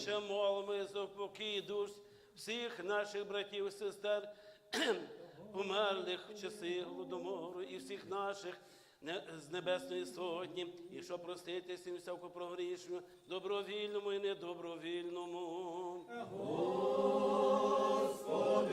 Отче, молимо за упокій душ всіх наших братів і сестер, померлих в часи голодомору і всіх наших з Небесної Сотні, і що простити всім всяку прогрішню, добровільному і недобровільному. Щоб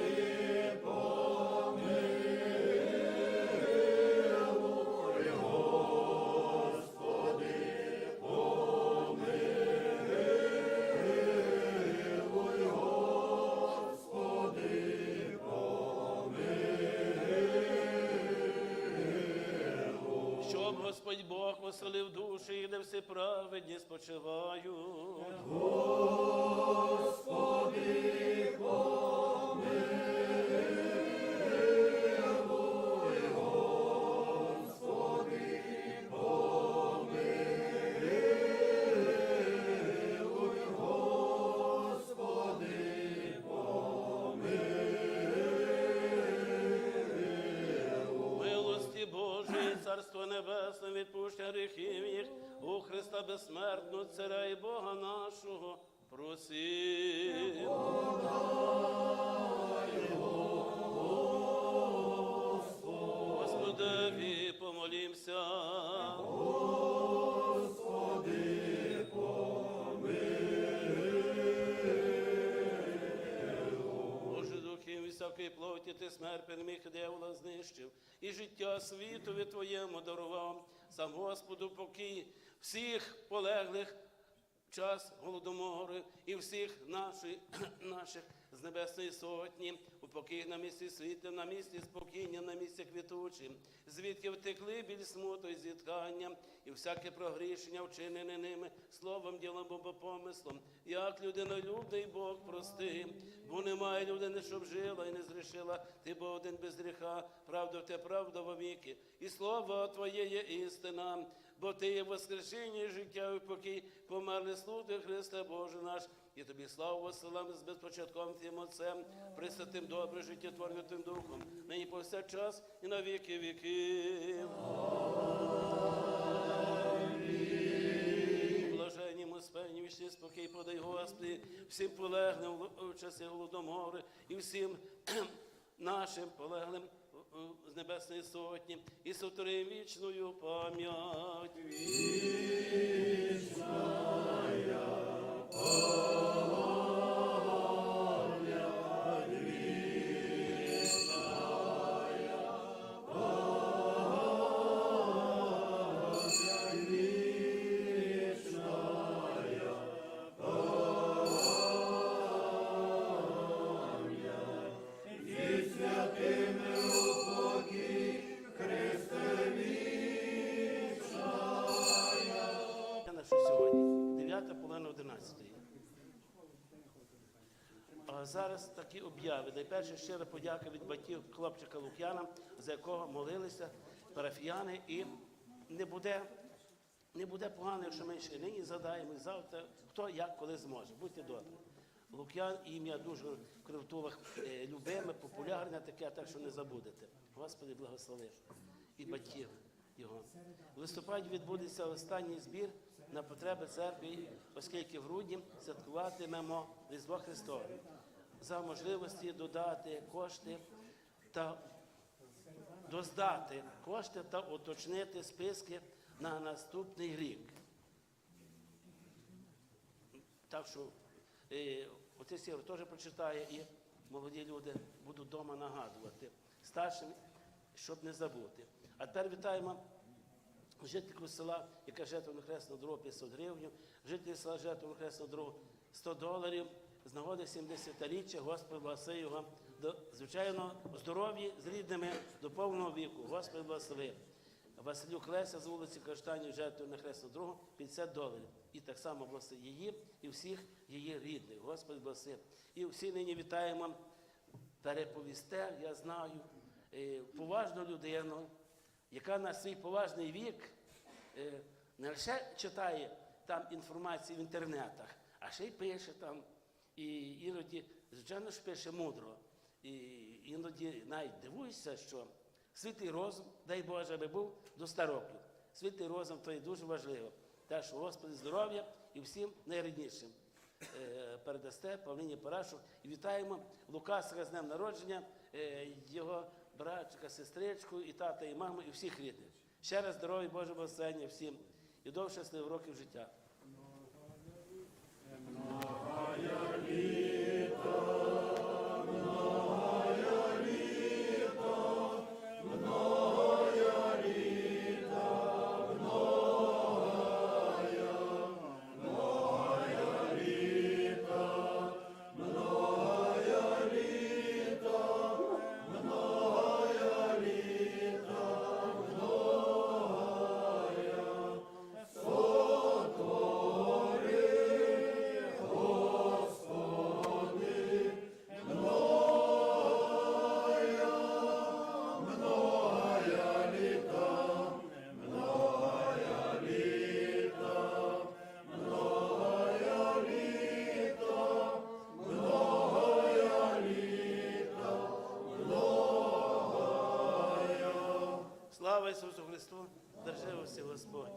Бог оселив душі, де всі праведні спочивають. Милості Царство Небесне, відпущення гріхів їх, у Христа безсмертного, Царя і Бога нашого, просим. Господеві помолімся. Боже духів і всякої плоті ти смерть переміг і диявола знищив, і життя світові Твоєму дарував, сам Господу покій всіх полеглих час голодомору і всіх наших, наших з Небесної Сотні, у покій на місці світла, на місці спокійня, на місці квітучим, звідки втекли біль смуту і зіткання, і всяке прогрішення, вчинене ними, словом, ділом або помислом, як людинолюбний Бог прости, бо немає людини, щоб жила і не зрішила, ти бо один без гріха, правда в те правда вовіки, і слово Твоє є істина, бо Ти є воскрешення життя і покій, померли слуги Христа Боже наш, і тобі славу посилам з безпочатком Тим Отцем, присвятим добре життя Творним Духом, нині повсякчас і на віки віків. Успенні, вічний спокій подай Господи, всім полеглим в часи голодомори і всім нашим полеглим з Небесної Сотні і сотвори вічною пам'ять. на зараз такі обяви. Найперше щира подяка від батьків хлопчика Лук'яна, за якого молилися парафіяни, і не буде, не буде погано, якщо ми ще нині задаємо, і завтра, хто як коли зможе. Будьте добрі. Лук'ян ім'я дуже в кривтулах е, любиме, популярне таке, так що не забудете. Господи, благослови. І батьків його. В листопаді відбудеться останній збір на потреби церкви, оскільки в грудні святкуватимемо Різдво Христове. За можливості додати кошти та доздати кошти та уточнити списки на наступний рік. Так що е, отець Ігор теж прочитає і молоді люди будуть вдома нагадувати старшим, щоб не забути. А тепер вітаємо жительку села, яка жертвує на хресну дорогу 500 гривень, жителі села жертвує на хресну дорогу 100 доларів. З нагоди 70-річчя Господь благослови його до звичайно здоров'я з рідними до повного віку. Господь благослови. Василюк Леся з вулиці Каштанів жертвує на хресну дорогу 50 доларів. І так само благослови її і всіх її рідних. Господь благослови. І всі нині вітаємо переповісте, я знаю, е, поважну людину, яка на свій поважний вік е, не лише читає там інформацію в інтернетах, а ще й пише там. І іноді, звичайно ж, пише мудро. І іноді навіть дивуюся, що світлий розум, дай Боже, аби був до 100 років. Світлий розум то є дуже важливо. Так що, Господи, здоров'я і всім найріднішим. е, передасте Павліні Парашук. І вітаємо Лукаса з днем народження, е, його братчика, сестричку, і тата, і маму, і всіх рідних. Ще раз здоров'я, Боже благословення всім і довше щасливих років життя. Христу! Держи усі Господь!